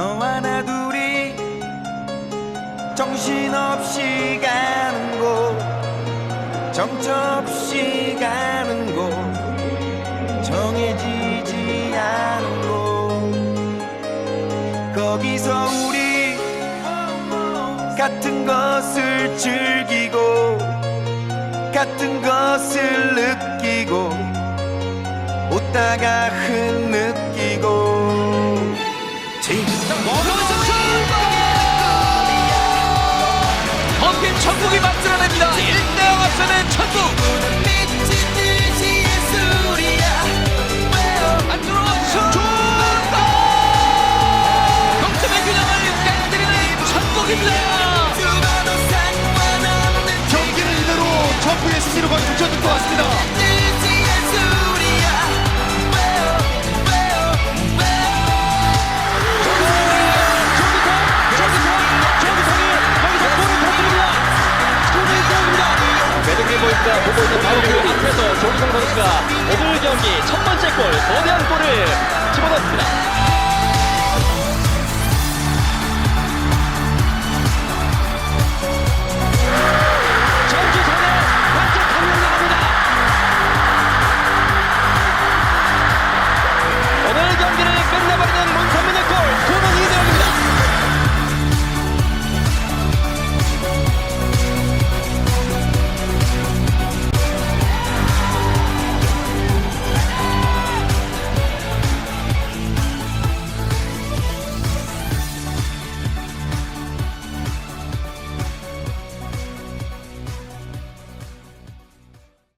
너와 나 둘이 정신없이 가는 곳 정처없이 가는 곳 정해지지 않은 곳. 거기서 우리 같은 것을 즐기고 같은 것을 느끼고 웃다가 흔는 경기입니다. 경기는 이대로 점프의 승리로 거의 붙여둘 것 같습니다. 보입니다. 보고 있는 바로 그 앞에서 조기성 선수가 오늘 경기 첫 번째 골, 거대한 골을 집어넣습니다.